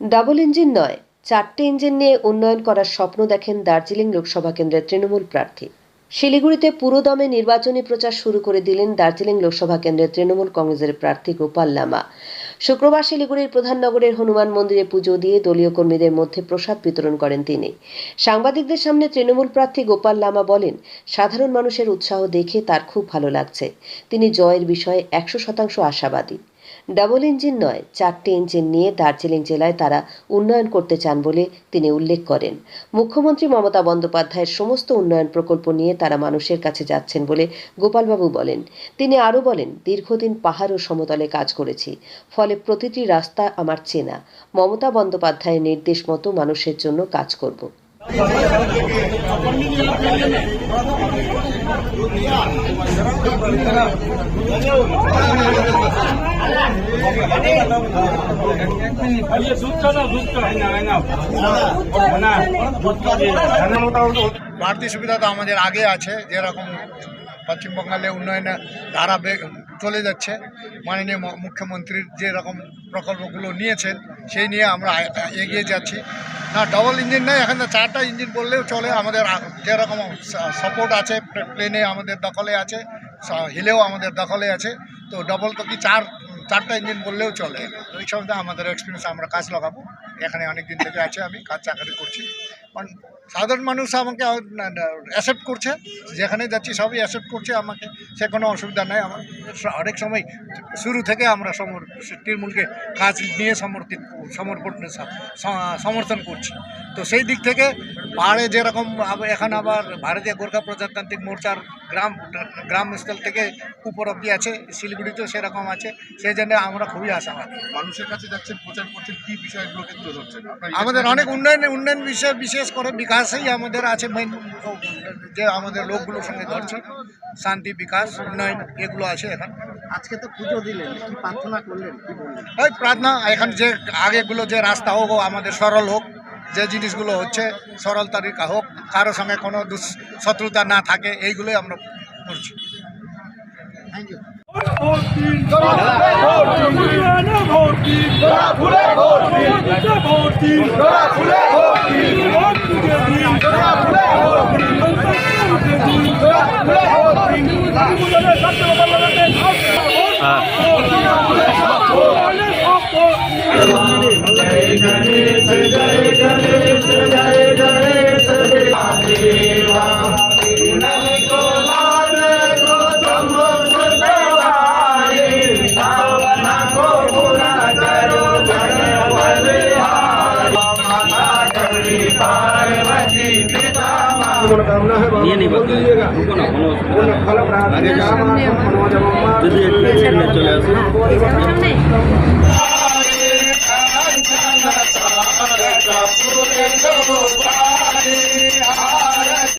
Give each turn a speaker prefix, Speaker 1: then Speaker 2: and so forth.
Speaker 1: Double engine নয়, চারটে engine নিয়ে উন্নয়ন করার স্বপ্ন দেখেন দার্জিলিং লোকসভা কেন্দ্রের তৃণমূল প্রার্থী। শিলিগুড়িতে পুরোদমে নির্বাচনী প্রচার শুরু করে দিলেন দার্জিলিং লোকসভা কেন্দ্রের তৃণমূল কংগ্রেসের প্রার্থী গোপাল লামা। শুক্রবার শিলিগুড়ির প্রধান নগরের হনুমান মন্দিরে পুজো দিয়ে দলীয় কর্মীদের মধ্যে প্রসাদ বিতরণ করেন তিনি। সাংবাদিকদের সামনে তৃণমূল প্রার্থী গোপাল লামা বলেন, সাধারণ মানুষের উৎসাহ দেখে তার খুব ভালো লাগছে। তিনি জয়ের বিষয়ে একশো শতাংশ আশাবাদী। ডাবল ইঞ্জিন নয়, চারটি ইঞ্জিন নিয়ে দার্জিলিং জেলায় তারা উন্নয়ন করতে চান বলে তিনি উল্লেখ করেন। মুখ্যমন্ত্রী মমতা বন্দ্যোপাধ্যায়ের সমস্ত উন্নয়ন প্রকল্প নিয়ে তারা মানুষের কাছে যাচ্ছেন বলে গোপালবাবু বলেন। তিনি আরও বলেন, দীর্ঘদিন পাহাড় ও সমতলে কাজ করেছি, ফলে প্রতিটি রাস্তা আমার চেনা। মমতা বন্দ্যোপাধ্যায়ের নির্দেশ মতো মানুষের জন্য কাজ করব।
Speaker 2: বাড়তি সুবিধা তো আমাদের আগে আছে যেরকম পশ্চিমবঙ্গলে উন্নয়নে ধারা চলে যাচ্ছে মাননীয় মুখ্যমন্ত্রীর যে রকম প্রকল্পগুলো নিয়েছেন সেই নিয়ে আমরা এগিয়ে যাচ্ছি। না ডবল ইঞ্জিন নয় এখানে চারটা ইঞ্জিন বললেও চলে। আমাদের যেরকম সাপোর্ট আছে প্লেনে আমাদের দখলে আছে হিলেও আমাদের দখলে আছে। তো ডবল তো কি চার চারটা ইঞ্জিন বললেও চলে। ওই সম্বন্ধে আমাদের এক্সপিরিয়েন্স আমরা কাজ লাগাবো। এখানে অনেক দিন থেকে আছে আমি, কাজ চাকরি করছি। সাধারণ মানুষ আমাকে অ্যাকসেপ্ট করছে। যেখানে যাচ্ছি সবই অ্যাকসেপ্ট করছে আমাকে। সে কোনো অসুবিধা নেই। আমার অনেক সময় শুরু থেকে আমরা সমর তৃণমূলকে কাজ নিয়ে সমর্থিত সমর্পণ সমর্থন করছি। তো সেই দিক থেকে পাহাড়ে যেরকম এখন আবার ভারতীয় গোর্খা প্রজাতান্ত্রিক মোর্চার গ্রাম গ্রামস্থল থেকে উপর অব্দি আছে শিলিগুড়িতেও সেরকম আছে। সেই জন্য আমরা খুবই আশাবাদী।
Speaker 3: মানুষের কাছে যাচ্ছেন প্রচার করছেন কী বিষয়গুলোকে তুলে ধরছেন?
Speaker 2: আমাদের অনেক উন্নয়ন উন্নয়ন বিষয়ে বিশেষ করে বিকাশই আমাদের আছে মেন যে আমাদের লোকগুলোর সঙ্গে ধরছে শান্তি বিকাশ উন্নয়ন এগুলো আছে এখন
Speaker 4: আজকে তো পুজো দিলেন কি প্রার্থনা করলেন
Speaker 2: ওই প্রার্থনা এখন যে আগেগুলো যে রাস্তা হোক আমাদের সরল হোক যে জিনিসগুলো হচ্ছে সরল তরিকা হোক কারোর সঙ্গে কোনো দুঃ শত্রুতা না থাকে এইগুলোই আমরা করছি
Speaker 4: থ্যাংক ইউ
Speaker 5: নিয়ে নিবা ঢুকো না কোনো অসুবিধা নেই। আগে যদি একটু সামনে চলে আসো